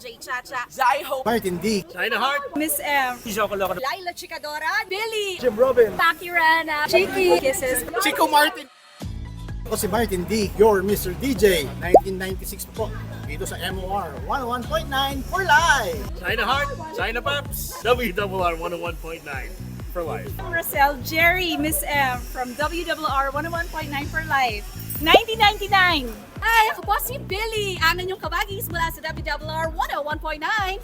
DJ Chacha, Zai Hope, Martin D. China Heart, Miss M, Joko Loco, Laila Chikadora, Billy, Jim Robin. Taki Rana, Chiki, Kisses, Chico Martin. Ako si Martin D. Your Mr. DJ. 1996 po. Dito sa MOR 101.9 for life. China Heart, China Pops, WRR 101.9 for life. I'm Rosel, Jerry, Miss M from WRR 101.9 for Life. 1999! Ay, ako po si Billy, ang inyong kabagis mula sa WRR 101.9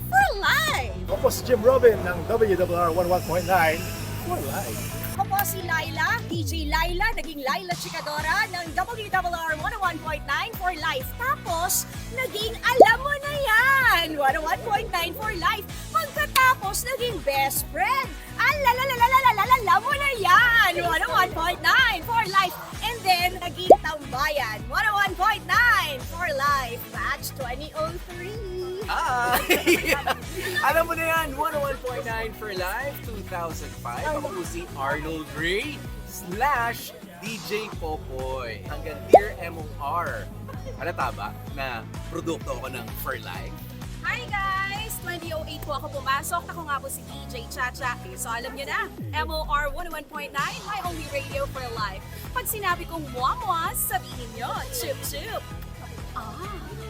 for Life. Ako po si Jim Robin ng WWR 101.9 for life. Ako po si Laila, DJ Laila, naging Laila Chikadora ng WRR 101.9 for Life. Tapos, naging alam mo na yan, 101.9 for Life. Pagkatapos, naging best friend. Alalalalalalalala mo na yan, 101.9 for Life. And then, naging 2003. Hi! Alam mo na yan, 101.9 for Life 2005. Ako po si Arnold Ray slash DJ Popoy. Hanggang Dear MOR. Halata ba na produkto ako ng For Life? Hi guys! 2008 po ako pumasok. Ako nga po si DJ Chacha. So alam niyo na, MOR 101.9, my only radio for life. Pag sinabi kong mwa-mwa, sabihin niyo, chup chup. Ah,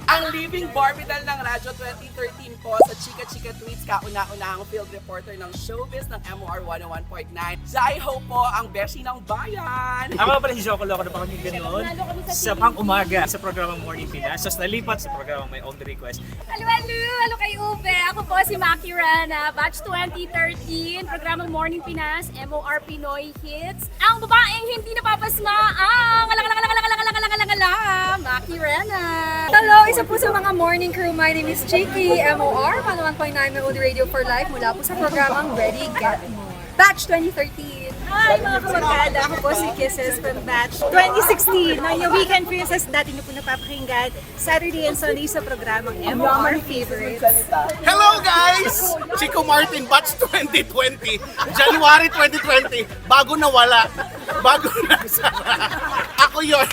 Ang living Barbidal ng Radyo 2013 po sa Chika Chika Tweets, kauna-unahang field reporter ng showbiz ng MOR 101.9. Zai Ho po, ang beshi ng bayan! Ako pala si Joko Loco na pakinggan noon sa pang umaga sa programang Morning Pinas. Tapos nalipat sa programang My Only Request. Halo, halo! Halo kay Ube! Ako po si Maki Rana, batch 2013, programang Morning Pinas, MOR Pinoy Hits. Ang babaeng hindi napapasma ang alang alang alang alang alang alang alang alang Maki Rana! Hello, isa po sa mga morning crew. My name is Chiki, MOR, 101.9 Melody Radio for Life mula po sa programang Ready, Get More. Batch 2013. Hi mga kabarkada! Ako po si Kisses from Batch 2016. No, yung Weekend Princess, dati niyo po napapakinggan Saturday and Sunday sa programang MOR Favorites. Hello guys! Chico Martin Batch 2020. January 2020. Bago nawala. Bago nasara. Ako yon.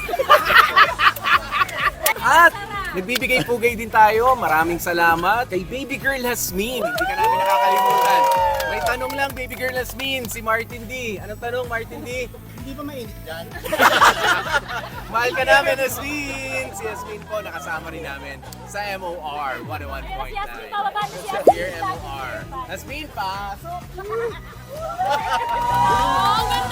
At nagbibigay pugay din tayo. Maraming salamat kay Baby Girl Hasmin. Hindi ka namin nakakalimutan. May tanong lang, Baby Girl Hasmin, si Martin D. Anong tanong, Martin D? Hindi ba mainit dyan? Mahal ka namin, Hasmin! Si Hasmin po, nakasama rin namin sa MOR 101.9. Dear MOR. Hasmin, pasok!